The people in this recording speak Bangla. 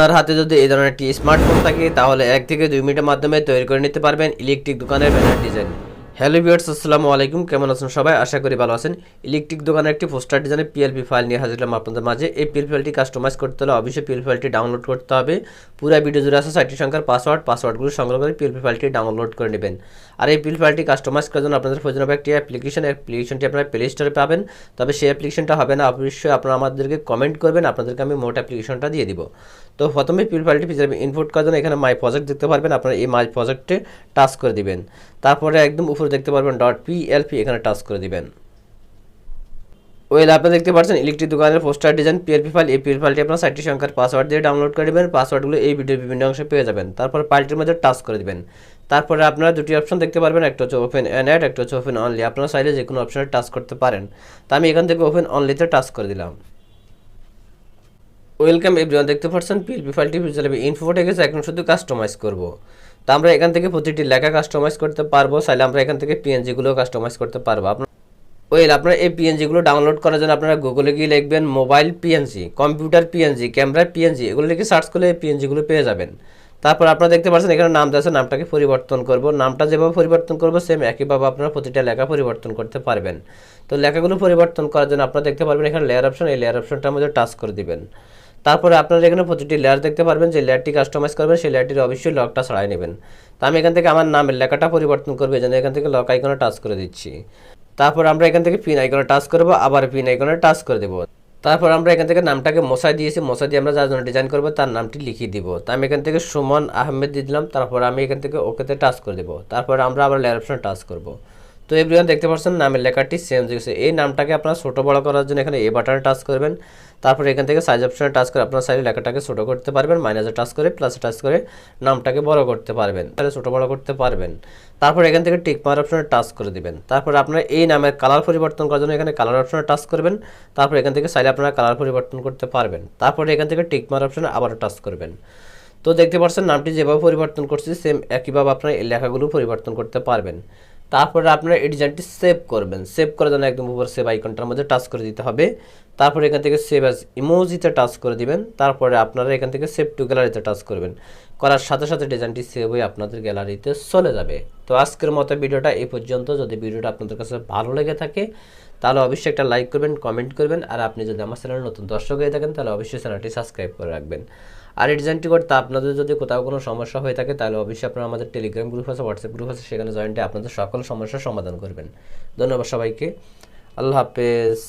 আপনার হাতে যদি এই ধরনের একটি স্মার্টফোন থাকে, তাহলে এক থেকে দুই মিনিটের মাধ্যমে তৈরি করে নিতে পারবেন ইলেকট্রিক দোকানের ব্যানার ডিজাইন। হ্যালো ভিউয়ার্স, আসসালামু আলাইকুম। কেমন আছেন সবাই? আশা করি ভালো আছেন। ইলেকট্রিক দোকানের একটি পোস্টার ডিজাইনের পিএলপি ফাইল নিয়ে হাজির হলাম আপনাদের মাঝে। এই পিএল ফাইলটি কাস্টমাইজ করতে হলে অবশ্যই পিএল ফাইলটি ডাউনলোড করতে হবে। পুরো ভিডিও জুড়ে আছে সাইটটি সংখ্যার পাসওয়ার্ড পাসওয়ার্ডগুলো সংগ্রহ করে পিএলপি ফাইলটি ডাউনলোড করে নেবেন। আর এই পিএল ফাইলটি কাস্টমাইজ করার জন্য আপনাদের প্রয়োজন হবে একটি অ্যাপ্লিকেশন অ্যাপ্লিকেশনটি আপনারা প্লে স্টোরে পাবেন। তবে সেই অ্যাপ্লিকেশনটা হবে না। অবশ্যই আপনারা আমাদেরকে কমেন্ট করবেন। আপনাদেরকে আমি মোট অ্যাপ্লিকেশনটা দিয়ে দিব। তো প্রথমে পিএল ফাইলটি ইনপুট করার জন্য এখানে মাই প্রজেক্ট দেখতে পারবেন। আপনারা এই মাই প্রজেক্টে টাচ করে দিবেন। তারপরে একদম উপরে দেখতে পারবেন ডট পিএলপি এখানে টাচ করে দিবেন। ওয়েল আপনি দেখতে পাচ্ছেন ইলেকট্রিক দোকানের পোস্টার ডিজাইন পিএলপি ফাইল এই পিএল ফাইলটি আপনার সাইটটি সংখ্যার পাসওয়ার্ড দিয়ে ডাউনলোড করে দেবেন পাসওয়ার্ডগুলো এই ভিডিওর বিভিন্ন অংশে পেয়ে যাবেন। তারপর ফাইলটির মধ্যে টাচ করে দেবেন। তারপরে আপনারা দুটি অপশন দেখতে পারবেন, একটা হচ্ছে ওপেন অ্যান্ড একটা হচ্ছে ওপেন অনলি আপনারা চাইলে যে কোনো অপশনে টাচ করতে পারেন। তা আমি এখান থেকে ওপেন অনলিতে টাচ করে দিলাম। ওয়েলকাম এভরিওয়ান দেখতে পাচ্ছেন পিএলপি ফাইলটি ফিউচার ইনফোটে গেছে, এখন শুধু কাস্টমাইজ করব। তো আমরা এখান থেকে প্রতিটি লেখা কাস্টমাইজ করতে পারব। চাইলে আমরা এখান থেকে পিএনজিগুলো কাস্টমাইজ করতে পারব। আপনার ওয়েল আপনারা এই পিএনজিগুলো ডাউনলোড করার জন্য আপনারা গুগলে গিয়ে লিখবেন mobile PNG computer PNG camera PNG এগুলো লিখে সার্চ করলে এই পিএনজিগুলো পেয়ে যাবেন। তারপর আপনারা দেখতে পাচ্ছেন এখানে নাম দেওয়া আছে, নামটাকে পরিবর্তন করব। নামটা যেভাবে পরিবর্তন করব সেম একইভাবে আপনারা প্রতিটা লেখা পরিবর্তন করতে পারবেন। তো লেখাগুলো পরিবর্তন করার জন্য আপনারা দেখতে পারবেন এখানে লেয়ার অপশন এই লেয়ার অপশনটার মধ্যে টাচ করে দিবেন। তারপরে আপনারা এখানে প্রতিটি লেয়ার দেখতে পারবেন, যে লেয়ারটি কাস্টমাইজ করবেন, সেই লেয়ারটির অবশ্যই লকটা ছাড়াই নেবেন। তো আমি এখান থেকে আমার নামের লেখাটা পরিবর্তন করব জন্য এখান থেকে লক আইকনে টাচ করে দিচ্ছি। তারপর আমরা এখান থেকে পিন আইকনে টাচ করব, আবার পিন আইকনে টাচ করে দেবো। তারপর আমরা এখান থেকে নামটাকে মশাই দিয়েছি, মশাই দিয়ে আমরা যার জন্য ডিজাইন করব, তার নামটি লিখিয়ে দিব। তো আমি এখান থেকে সুমন আহমেদ দিয়ে দিলাম, তারপর আমি এখান থেকে ওকেতে টাচ করে দেবো। তারপর আমরা আবার লেয়ার অপশনে টাচ করব। তো এভরিওয়ান দেখতে পাচ্ছেন, নামের লেখাটি চেঞ্জ হয়েছে। এই নামটাকে আপনারা ছোটো বড় করার জন্য এখানে এ বাটনে টাচ করবেন। তারপর এখান থেকে সাইজ অপশনে টাচ করে আপনার সাইজে লেখাটাকে ছোটো করতে পারবেন মাইনাসে টাচ করে প্লাসে টাচ করে নামটাকে বড় করতে পারবেন। তাহলে ছোটো বড় করতে পারবেন। তারপর এখান থেকে টিক মার অপশনে টাচ করে দিবেন। তারপর আপনার এই নামের কালার পরিবর্তন করার জন্য এখানে কালার অপশনে টাচ করবেন। তারপর এখান থেকে চাইলে আপনারা কালার পরিবর্তন করতে পারবেন। তারপরে এখান থেকে টিক মার অপশনে আবারও টাচ করবেন। তো দেখতে পাচ্ছেন, নামটি যেভাবে পরিবর্তন করছি সেম একইভাবে আপনার এই লেখাগুলো পরিবর্তন করতে পারবেন। তারপরে আপনারা এই ডিজাইনটি সেভ করবেন। সেভ করার জন্য একদম উপর সেভ আইকনটার মধ্যে টাচ করে দিতে হবে। তারপরে এখান থেকে সেভ অ্যাজ ইমোজিতে টাচ করে দিবেন। তারপরে আপনারা এখান থেকে সেভ টু গ্যালারিতে টাচ করবেন। করার সাথে সাথে ডিজাইনটি সেভ হয়ে আপনাদের গ্যালারিতে চলে যাবে। তো আজকের মতো ভিডিওটা এই পর্যন্ত। যদি ভিডিওটা আপনাদের কাছে ভালো লেগে থাকে তাহলে অবশ্যই একটা লাইক করবেন কমেন্ট করবেন, আর আপনি যদি আমার চ্যানেলে নতুন দর্শক হয়ে থাকেন, তাহলে অবশ্যই চ্যানেলটি সাবস্ক্রাইব করে রাখবেন। আর এই ডিজাইনটি করতে আপনাদের যদি কোথাও কোনো সমস্যা হয়ে থাকে, তাহলে অবশ্যই আপনারা আমাদের টেলিগ্রাম গ্রুপ আছে হোয়াটসঅ্যাপ গ্রুপ আছে, সেখানে জয়েন্টে আপনাদের সকল সমস্যার সমাধান করবেন। ধন্যবাদ সবাইকে। আল্লাহ হাফেজ।